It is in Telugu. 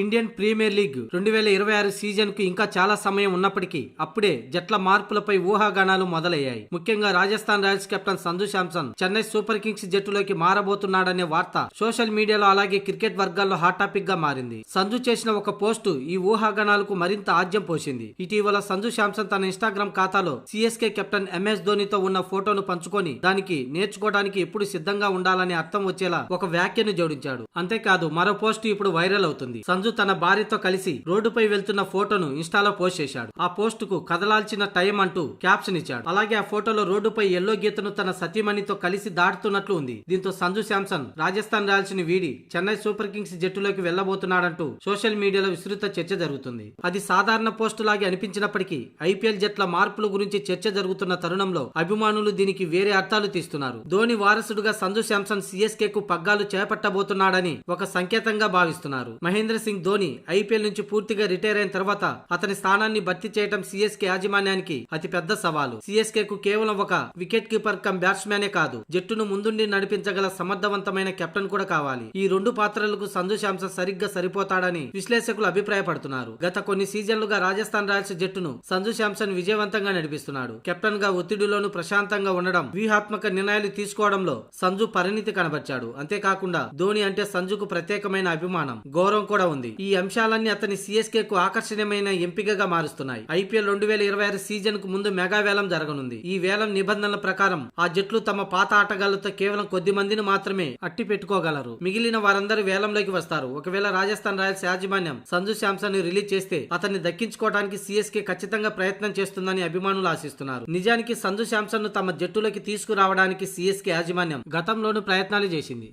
ఇండియన్ ప్రీమియర్ లీగ్ రెండు వేల ఇరవై ఆరు సీజన్కు ఇంకా చాలా సమయం ఉన్నప్పటికీ అప్పుడే జట్ల మార్పులపై ఊహాగానాలు మొదలయ్యాయి. ముఖ్యంగా Rajasthan Royals captain Sanju Samson Chennai Super Kings జట్టులోకి మారబోతున్నాడనే వార్త సోషల్ మీడియాలో అలాగే క్రికెట్ వర్గాల్లో హాట్ టాపిక్గా మారింది. సంజు చేసిన ఒక పోస్టు ఈ ఊహాగానాలకు మరింత ఆజ్యం పోసింది. ఇటీవల సంజు శాంసన్ తన ఇన్స్టాగ్రామ్ ఖాతాలో సిఎస్కే కెప్టెన్ ఎంఎస్ ధోనితో ఉన్న ఫోటోను పంచుకొని దానికి నేర్చుకోవడానికి ఎప్పుడు సిద్ధంగా ఉండాలని అర్థం వచ్చేలా ఒక వ్యాఖ్యను జోడించాడు. అంతేకాదు మరో పోస్ట్ ఇప్పుడు వైరల్ అవుతుంది. సంజు తన భార్యతో కలిసి రోడ్డుపై వెళ్తున్న ఫోటోను ఇన్స్టాలో పోస్ట్ చేశాడు. ఆ పోస్ట్కు కదలాల్సిన టైం అంటూ క్యాప్షన్ ఇచ్చాడు. అలాగే ఆ ఫోటోలో రోడ్డుపై ఎల్లో గీతను తన సతీమణితో కలిసి దాటుతున్నట్లు ఉంది. దీంతో సంజు శాంసన్ రాజస్థాన్ రాయాల్సిన వీడి చెన్నై సూపర్ కింగ్స్ జట్టులోకి వెళ్ళబోతున్నాడంటూ సోషల్ మీడియాలో విస్తృత చర్చ జరుగుతుంది. అది సాధారణ పోస్టు లాగే అనిపించినప్పటికీ ఐపీఎల్ జట్ల మార్పుల గురించి చర్చ జరుగుతున్న తరుణంలో అభిమానులు దీనికి వేరే అర్థాలు తీస్తున్నారు. ధోని వారసుడుగా సంజు శాంసన్ సిఎస్కే కు పగ్గాలు చేపట్టబోతున్నాడని ఒక సంకేతంగా భావిస్తున్నారు. మహేంద్ర సింగ్ ధోని ఐపీఎల్ నుంచి పూర్తిగా రిటైర్ అయిన తర్వాత అతని స్థానాన్ని భర్తీ చేయడం సిఎస్కే యాజమాన్యానికి అతి పెద్ద సవాలు. సిఎస్కే కు కేవలం ఒక వికెట్ కీపర్ కమ్ బ్యాట్స్మెనే కాదు జట్టును ముందుండి నడిపించగల సమర్థవంతమైన కెప్టెన్ కూడా కావాలి. ఈ రెండు పాత్రలకు సంజు శాంసన్ సరిగ్గా సరిపోతాడని విశ్లేషకులు అభిప్రాయపడుతున్నారు. గత కొన్ని సీజన్లుగా రాజస్థాన్ రాయల్స్ జట్టును సంజు శాంసన్ విజయవంతంగా నడిపిస్తున్నాడు. కెప్టెన్గా ఒత్తిడిలోను ప్రశాంతంగా ఉండడం వ్యూహాత్మక నిర్ణయాలు తీసుకోవడంలో సంజు పరిణితి కనబర్చాడు. అంతేకాకుండా ధోని అంటే సంజుకు ప్రత్యేకమైన అభిమానం గౌరవం కూడా ఉంది. ఈ అంశాలన్నీ అతని సిఎస్కే కు ఆకర్షణీయమైన ఎంపికగా మారుస్తున్నాయి. ఐపీఎల్ రెండు వేల ఇరవై ఆరు సీజన్కు ముందు మెగా వేలం జరగనుంది. ఈ వేలం నిబంధనల ప్రకారం ఆ జట్లు తమ పాత ఆటగాళ్ళతో కేవలం కొద్ది మందిని మాత్రమే అట్టి పెట్టుకోగలరు. మిగిలిన వారందరూ వేలంలోకి వస్తారు. ఒకవేళ రాజస్థాన్ రాయల్స్ యాజమాన్యం సంజు శాంసన్ని రిలీజ్ చేస్తే అతన్ని దక్కించుకోవడానికి సిఎస్కే ఖచ్చితంగా ప్రయత్నం చేస్తుందని అభిమానులు ఆశిస్తున్నారు. నిజానికి సంజు శాంసన్ను తమ జట్టులోకి తీసుకురావడానికి సిఎస్కే యాజమాన్యం గతంలోనూ ప్రయత్నాలు చేసింది.